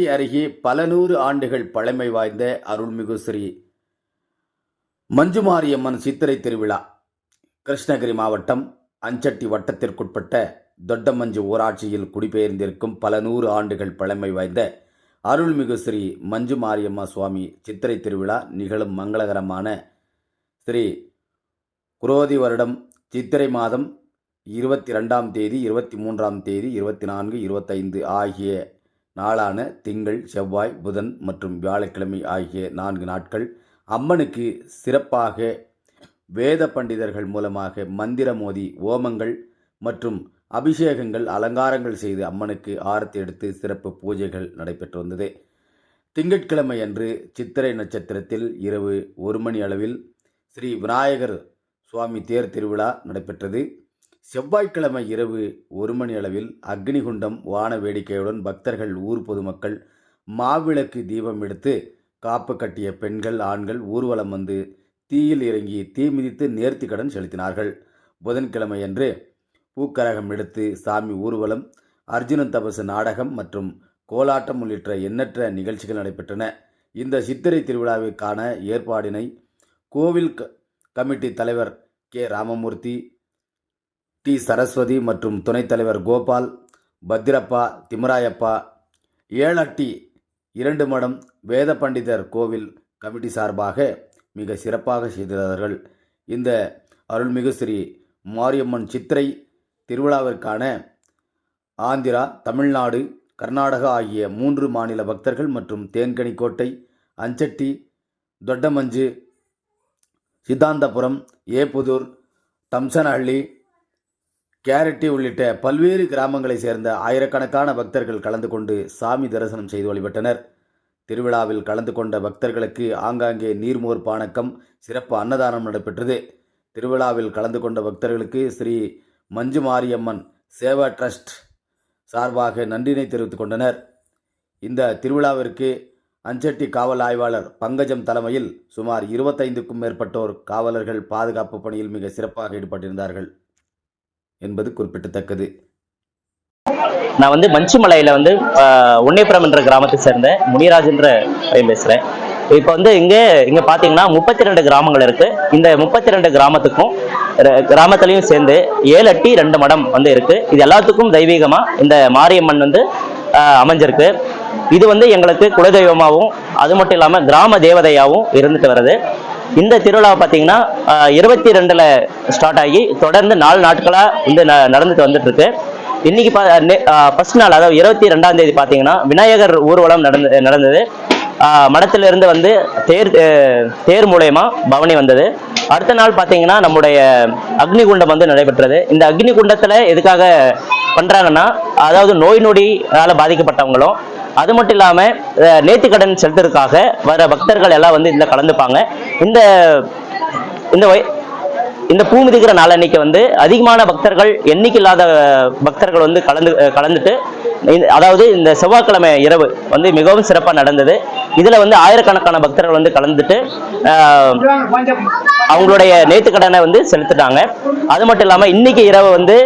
அஞ்சட்டி அருகே பல நூறு ஆண்டுகள் பழமை வாய்ந்த அருள்மிகு ஸ்ரீ மஞ்சுமாரியம்மன் சித்திரை திருவிழா. கிருஷ்ணகிரி மாவட்டம் அஞ்சட்டி வட்டத்திற்குட்பட்ட தொட்டமஞ்சு ஊராட்சியில் குடிபெயர்ந்திருக்கும் பல நூறு ஆண்டுகள் பழமை வாய்ந்த அருள்மிகு ஸ்ரீ மஞ்சு மாரியம்மா சுவாமி சித்திரை திருவிழா நிகழும் மங்களகரமான ஸ்ரீ குரோதி வருடம் சித்திரை மாதம் இருபத்தி ரெண்டாம் தேதி இருபத்தி மூன்றாம் தேதி இருபத்தி நான்கு இருபத்தைந்து ஆகிய நாளான திங்கள் செவ்வாய் புதன் மற்றும் வியாழக்கிழமை ஆகிய நான்கு நாட்கள் அம்மனுக்கு சிறப்பாக வேத பண்டிதர்கள் மூலமாக மந்திர மோதி ஓமங்கள் மற்றும் அபிஷேகங்கள் அலங்காரங்கள் செய்து அம்மனுக்கு ஆரத்தி எடுத்து சிறப்பு பூஜைகள் நடைபெற்று வந்தது. திங்கட்கிழமை அன்று சித்திரை நட்சத்திரத்தில் இரவு ஒரு மணி அளவில் ஸ்ரீ விநாயகர் சுவாமி தேர் திருவிழா நடைபெற்றது. செவ்வாய்க்கிழமை இரவு ஒரு மணி அளவில் அக்னிகுண்டம் வான வேடிக்கையுடன் பக்தர்கள் ஊர் பொதுமக்கள் மாவிளக்கு தீபம் எடுத்து காப்பு கட்டிய பெண்கள் ஆண்கள் ஊர்வலம் வந்து தீயில் இறங்கி தீ மிதித்து நேர்த்திக்கடன் செலுத்தினார்கள். புதன்கிழமையன்று பூக்கரகம் எடுத்து சாமி ஊர்வலம் அர்ஜுனன் தபசு நாடகம் மற்றும் கோலாட்டம் உள்ளிட்ட எண்ணற்ற நிகழ்ச்சிகள் நடைபெற்றன. இந்த சித்திரை திருவிழாவிற்கான ஏற்பாடினை கோவில் க- கமிட்டி தலைவர் கே. ராமமூர்த்தி டி சரஸ்வதி மற்றும் துணைத் தலைவர் கோபால் பத்திரப்பா திமராயப்பா ஏழட்டி இரண்டு மடம் வேத பண்டிதர் கோவில் கமிட்டி சார்பாக மிக சிறப்பாக செய்தார்கள் இந்த அருள்மிகு ஸ்ரீ மாரியம்மன் சித்திரை திருவிழாவிற்கான ஆந்திரா தமிழ்நாடு கர்நாடகா ஆகிய மூன்று மாநில பக்தர்கள் மற்றும் தேன்கனிக்கோட்டை அஞ்சட்டி தொட்டமஞ்சு சித்தாந்தபுரம் ஏப்புதூர் தம்சனஹள்ளி கேரட்டி உள்ளிட்ட பல்வேறு கிராமங்களைச் சேர்ந்த ஆயிரக்கணக்கான பக்தர்கள் கலந்து கொண்டு சாமி தரிசனம் செய்து வழிபட்டனர். திருவிழாவில் கலந்து கொண்ட பக்தர்களுக்கு ஆங்காங்கே நீர்மோர் பானக்கம் சிறப்பு அன்னதானம் நடைபெற்றது. திருவிழாவில் கலந்து கொண்ட பக்தர்களுக்கு ஸ்ரீ மஞ்சு மாரியம்மன் சேவா ட்ரஸ்ட் சார்பாக நன்றினை தெரிவித்துக் கொண்டனர். இந்த திருவிழாவிற்கு அஞ்சட்டி காவல் ஆய்வாளர் பங்கஜம் தலைமையில் சுமார் இருபத்தைந்துக்கும் மேற்பட்டோர் காவலர்கள் பாதுகாப்பு பணியில் மிக சிறப்பாக ஈடுபட்டிருந்தார்கள். என்பது குறிப்பிடத்தக்கது. நான் வந்து மஞ்சுமலையில வந்து ஆஹ், என்ற கிராமத்தை சேர்ந்த முனிராஜ் என்ற பையன் பேசுறேன். இப்போ வந்து இங்க இங்க பாத்தீங்கன்னா முப்பத்தி ரெண்டு கிராமங்கள் இருக்கு. இந்த முப்பத்தி ரெண்டு கிராமத்துக்கும் ர- சேர்ந்து ஏழு அட்டி ரெண்டு மடம் வந்து இருக்கு. இது எல்லாத்துக்கும் தெய்வீகமா இந்த மாரியம்மன் வந்து அமைஞ்சிருக்கு. இது வந்து எங்களுக்கு குலதெய்வமாகவும் அது மட்டும் இல்லாம கிராம தேவதையாகவும் இருந்துட்டு வருது. இந்த திருவிழா பார்த்தீங்கன்னா இருபத்தி ரெண்டுல ஸ்டார்ட் ஆகி தொடர்ந்து நாலு நாட்களா வந்து ந- நடந்துட்டு வந்துட்டு இருக்கு இன்னைக்கு ஃபர்ஸ்ட் நாள் அதாவது இருபத்தி ரெண்டாம் தேதி பார்த்தீங்கன்னா விநாயகர் ஊர்வலம் நடந்து நடந்தது. ஆஹ் மடத்துல இருந்து வந்து தேர் தேர் மூலயமா பவனி வந்தது. அடுத்த நாள் பார்த்தீங்கன்னா நம்முடைய அக்னி குண்டம் வந்து நடைபெற்றது. இந்த அக்னி குண்டத்தில் எதுக்காக பண்றாங்கன்னா அதாவது நோய் நொடியால பாதிக்கப்பட்டவங்களும் அது மட்டும் இல்லாம அஹ் நேர்த்திக்கடன் செலுத்துறதுக்காக வர பக்தர்கள் எல்லாம் வந்து இதுல கலந்துப்பாங்க. இந்த இந்த இந்த பூ மிதிக்கிற நாளன்னைக்கு வந்து அதிகமான பக்தர்கள் எண்ணிக்கை இல்லாத பக்தர்கள் வந்து கலந்து கலந்துட்டு அதாவது இந்த செவ்வாய்க்கிழமை இரவு வந்து மிகவும் சிறப்பாக நடந்தது. இதுல வந்து ஆயிரக்கணக்கான பக்தர்கள் வந்து கலந்துட்டு ஆஹ், அவங்களுடைய கடனை வந்து செலுத்துட்டாங்க. அது மட்டும் இல்லாம இன்னைக்கு இரவு வந்து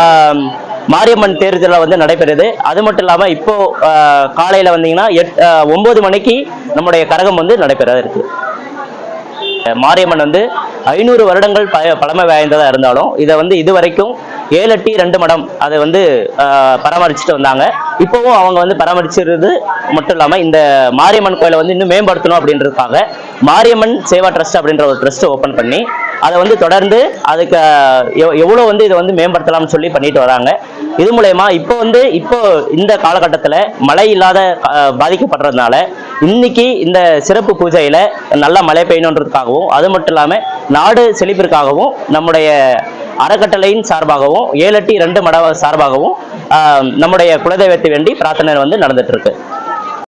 ஆஹ், மாரியம்மன் தேர் வந்து நடைபெறுது. அது மட்டும் இல்லாம இப்போ காலையில் காலையில வந்தீங்கன்னா எட் ஆஹ், ஒன்பது மணிக்கு நம்முடைய கரகம் வந்து நடைபெற இருக்கு மாரியம்மன் வந்து ஐநூறு வருடங்கள் ப பழமை வாய்ந்ததாக இருந்தாலும் இதை வந்து இது வரைக்கும் ஏழு டி ரெண்டு மடம் அதை வந்து பராமரிச்சுட்டு வந்தாங்க. இப்போவும் அவங்க வந்து பராமரிச்சிருது மட்டும் இல்லாமல் இந்த மாரியம்மன் கோயிலை வந்து இன்னும் மேம்படுத்தணும் அப்படின்றதுக்காக மாரியம்மன் சேவா ட்ரஸ்ட் அப்படின்ற ஒரு ட்ரஸ்ட் ஓப்பன் பண்ணி அதை வந்து தொடர்ந்து அதுக்கு எவ்வளோ எவ்- வந்து இதை வந்து மேம்படுத்தலாம்னு சொல்லி பண்ணிட்டு வராங்க. இது மூலயமா இப்போ வந்து இப்போ இந்த காலகட்டத்தில் மழை இல்லாத பாதிக்கப்படுறதுனால இன்னைக்கு இந்த சிறப்பு பூஜையில் நல்லா மழை பெய்யணுன்றதுக்காகவும் அது மட்டும் இல்லாமல் நாடு செழிப்பிற்காகவும் நம்முடைய அறக்கட்டளையின் சார்பாகவும் ஏழு எட்டி ரெண்டு மட சார்பாகவும் நம்முடைய குலதெய்வத்தை வேண்டி பிரார்த்தனை வந்து நடந்துட்டு இருக்கு.